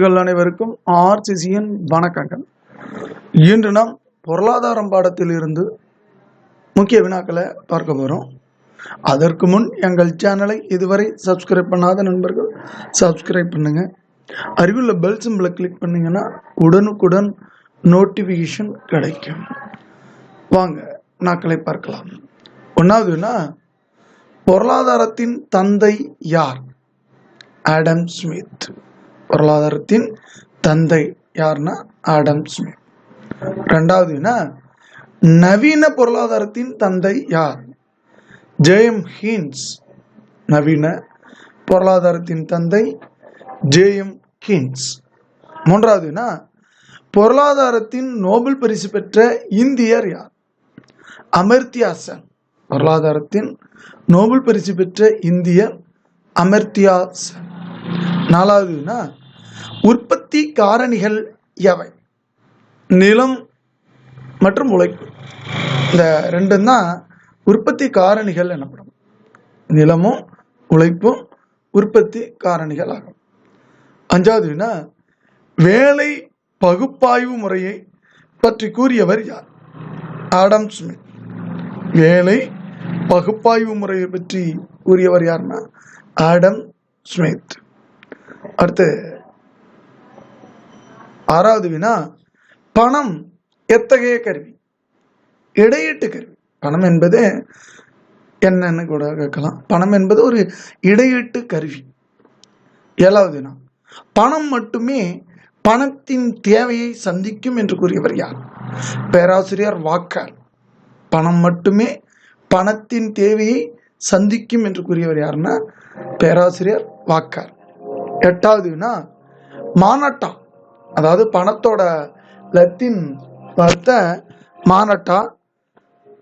நண்பர்கள் அனைவருக்கும் ஆர்சிசியின் வணக்கங்கள். இன்று நாம் பொருளாதாரம் பாடத்தில் இருந்து முக்கிய வினாக்களை பார்க்க போகிறோம் அதற்கு முன் எங்கள் சேனலை இதுவரை சப்ஸ்கிரைப் பண்ணாத நண்பர்கள் சப்ஸ்கிரைப் பண்ணுங்க. அருகிலுள்ள பெல் சிம்பிளை கிளிக் பண்ணீங்கன்னா உடனுக்குடன் நோட்டிஃபிகேஷன் கிடைக்கும். வாங்க நாட்களை பார்க்கலாம். ஒன்றாவதுன்னா பொருளாதாரத்தின் தந்தை யார்? Adam Smith. பொருளாதாரத்தின் தந்தை யாருன்னா ஆடம் ஸ்மித் ரெண்டாவதுனா நவீன பொருளாதாரத்தின் தந்தை யார்? J M Keynes. நவீன பொருளாதாரத்தின் தந்தை ஜேஎம் ஹீன்ஸ். மூன்றாவதுனா பொருளாதாரத்தின் நோபல் பரிசு பெற்ற இந்தியர் யார்? அமர்த்தியா சென். பொருளாதாரத்தின் நோபல் பரிசு பெற்ற இந்தியர் அமர்த்தியா சென். நாலாவதுனா உற்பத்தி காரணிகள் எவை நிலம் மற்றும் உழைப்பு. இந்த ரெண்டும் தான் உற்பத்தி காரணிகள் எனப்படும். நிலமும் உழைப்பும் உற்பத்தி காரணிகள் ஆகும். அஞ்சாவதுனா வேலை பகுப்பாய்வு முறையை பற்றி கூறியவர் யார்? Adam Smith. வேலை பகுப்பாய்வு முறையை பற்றி கூறியவர் யாருன்னா ஆடம் ஸ்மித். அடுத்து ஆறாவது வினா பணம் எத்தகைய கருவி? இடையீட்டு கருவி. பணம் என்பது என்னன்னு கூட கேட்கலாம். பணம் என்பது ஒரு இடையீட்டு கருவி. ஏழாவது வினா பணம் மட்டுமே பணத்தின் தேவையை சந்திக்கும் என்று கூறியவர் யார்? பேராசிரியர் வாக்கர் பணம் மட்டுமே பணத்தின் தேவையை சந்திக்கும் என்று கூறியவர் யாருன்னா பேராசிரியர் வாக்கர் எட்டாவது வினா மானட்டா. அதாவது பணத்தோட லத்தீன் வார்த்தை மானட்டா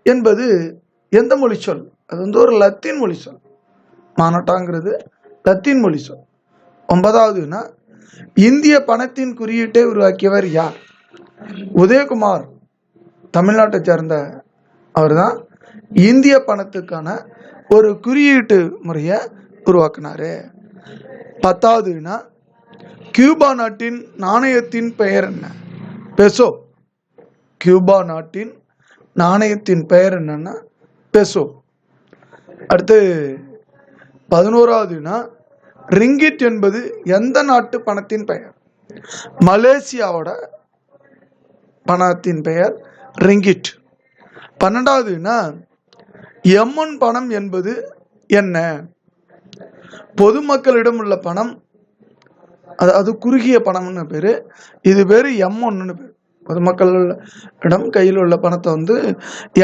என்பது எந்த மொழி சொல்? அது வந்து ஒரு லத்தீன் மொழி சொல். மானட்டாங்கிறது லத்தீன் மொழி சொல். ஒன்பதாவதுனா இந்திய பணத்தின் குறியீட்டை உருவாக்கியவர் யார்? உதயகுமார் தமிழ்நாட்டை சேர்ந்த அவர் தான் இந்திய பணத்துக்கான ஒரு குறியீட்டு முறையை உருவாக்குனாரு. பத்தாவதுனா கியூபா நாட்டின் நாணயத்தின் பெயர் என்ன? பெசோ. கியூபா நாட்டின் நாணயத்தின் பெயர் என்னன்னா பெசோ. அடுத்து பதினோராவது வினா ரிங்கிட் என்பது எந்த நாட்டு பணத்தின் பெயர்? மலேசியாவோட பணத்தின் பெயர் ரிங்கிட். பன்னெண்டாவது வினா எம்மன் பணம் என்பது என்ன? பொதுமக்களிடம் உள்ள பணம் அது அது குறுகிய பணம்னு பேர். இது பேர் எம் ஒன்னு பேர். பொதுமக்களிடம் கையில் உள்ள பணத்தை வந்து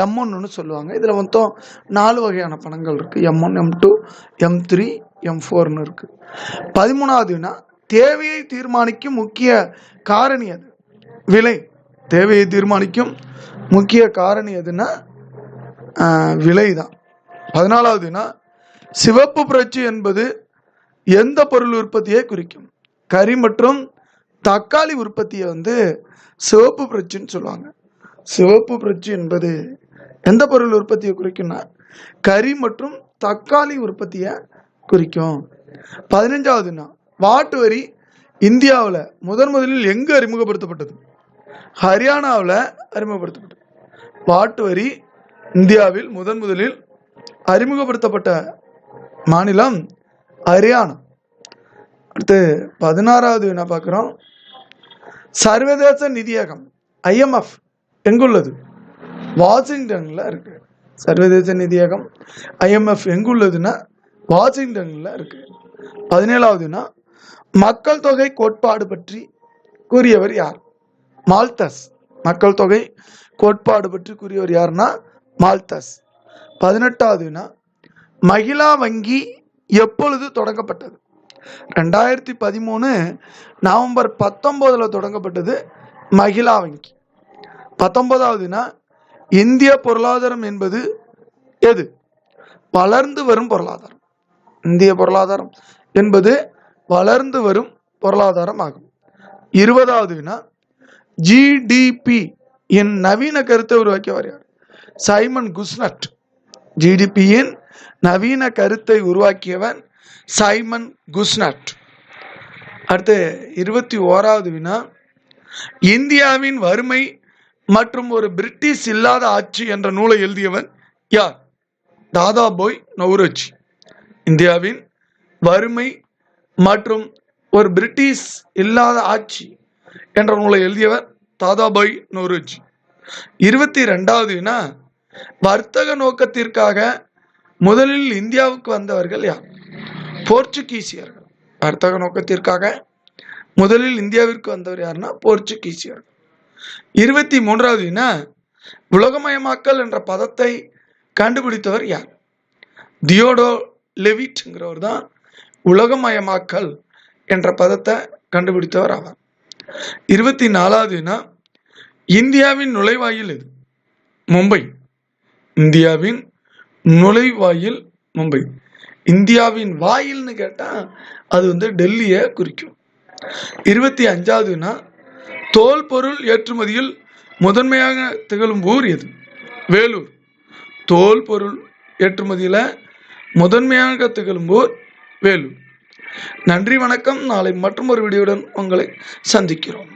எம் ஒன்னு சொல்லுவாங்க. இதில் மொத்தம் நாலு வகையான பணங்கள் இருக்குது M one M two M three M ஃபோர்னு இருக்குது பதிமூணாவதுனா தேவையை தீர்மானிக்கும் முக்கிய காரணி அது விலை. தேவையை தீர்மானிக்கும் முக்கிய காரணி எதுன்னா விலை தான் பதினாலாவதுனா சிவப்பு புரட்சி என்பது எந்த பொருள் உற்பத்தியை குறிக்கும்? கறி மற்றும் தக்காளி உற்பத்தியை வந்து சிவப்பு புரட்சின்னு சொல்லுவாங்க. சிவப்பு புரட்சி என்பது எந்த பொருள் உற்பத்தியை குறிக்கும்னா கறி மற்றும் தக்காளி உற்பத்தியை குறிக்கும். பதினஞ்சாவதுன்னா வாட்டு வரி இந்தியாவில் முதன் முதலில் எங்கு அறிமுகப்படுத்தப்பட்டது? ஹரியானாவில் அறிமுகப்படுத்தப்பட்டது. வாட்டு வரி இந்தியாவில் முதன் முதலில் அறிமுகப்படுத்தப்பட்ட மாநிலம் ஹரியானா. அடுத்து பதினாறாவது என்ன பார்க்குறோம்? சர்வதேச நிதியகம் ஐஎம்எஃப் எங்குள்ளது? வாஷிங்டனில் இருக்கு. சர்வதேச நிதியகம் ஐஎம்எஃப் எங்குள்ளதுன்னா வாஷிங்டனில் இருக்கு. பதினேழாவதுன்னா மக்கள் தொகை கோட்பாடு பற்றி கூறியவர் யார்? மால்தஸ் மக்கள் தொகை கோட்பாடு பற்றி கூறியவர் யாருன்னா? மால்தஸ் பதினெட்டாவதுன்னா மகிழா வங்கி எப்பொழுது தொடங்கப்பட்டது? ரெண்டாயிரத்தி பதிமூணு நவம்பர் பத்தொம்போதில் தொடங்கப்பட்டது மகிழா வங்கி. பத்தொன்பதாவதுனா இந்திய பொருளாதாரம் என்பது எது? வளர்ந்து வரும் பொருளாதாரம். இந்திய பொருளாதாரம் என்பது வளர்ந்து வரும் பொருளாதாரம் ஆகும். இருபதாவதுனா ஜிடிபி என் நவீன கருத்தை உருவாக்கியவர் யார்? Simon Kuznets. ஜிடிபியின் நவீன கருத்தை உருவாக்கியவன் சைமன் குஸ்னட். அடுத்து இருபத்தி ஓராவது வினா. இந்தியாவின் வறுமை மற்றும் ஒரு பிரிட்டிஷ் இல்லாத ஆட்சி என்ற நூலை எழுதியவர் யார்? தாதாபோய் நௌரோஜி. இந்தியாவின் வறுமை மற்றும் ஒரு பிரிட்டிஷ் இல்லாத ஆட்சி என்ற நூலை எழுதியவர் தாதாபாய் நவ்ரோஜி இருபத்தி ரெண்டாவது வினா வர்த்தக நோக்கத்திற்காக முதலில் இந்தியாவுக்கு வந்தவர்கள் யார்? போர்ச்சுகீசியர்கள். வர்த்தக நோக்கத்திற்காக முதலில் இந்தியாவிற்கு வந்தவர் யாருன்னா போர்ச்சுகீசியர்கள். இருபத்தி மூன்றாவது உலகமயமாக்கல் என்ற பதத்தை கண்டுபிடித்தவர் யார்? தியோடோ லெவிட்ங்கிறவர் தான் உலகமயமாக்கல் என்ற பதத்தை கண்டுபிடித்தவர் ஆவார். இருபத்தி நாலாவது இந்தியாவின் நுழைவாயில் இது மும்பை. இந்தியாவின் நுழைவாயில் மும்பை. இந்தியாவின் வாயில்னு கேட்டால் அது வந்து டெல்லியை குறிக்கும். இருபத்தி அஞ்சாவதுனா தோல் பொருள் ஏற்றுமதியில் முதன்மையாக திகழும் ஊர் எது? வேலூர். தோல் பொருள் ஏற்றுமதியில் முதன்மையாக திகழும் ஊர் வேலூர். நன்றி வணக்கம். நாளை மற்றும் ஒரு வீடியோவுடன் உங்களை சந்திக்கிறோம்.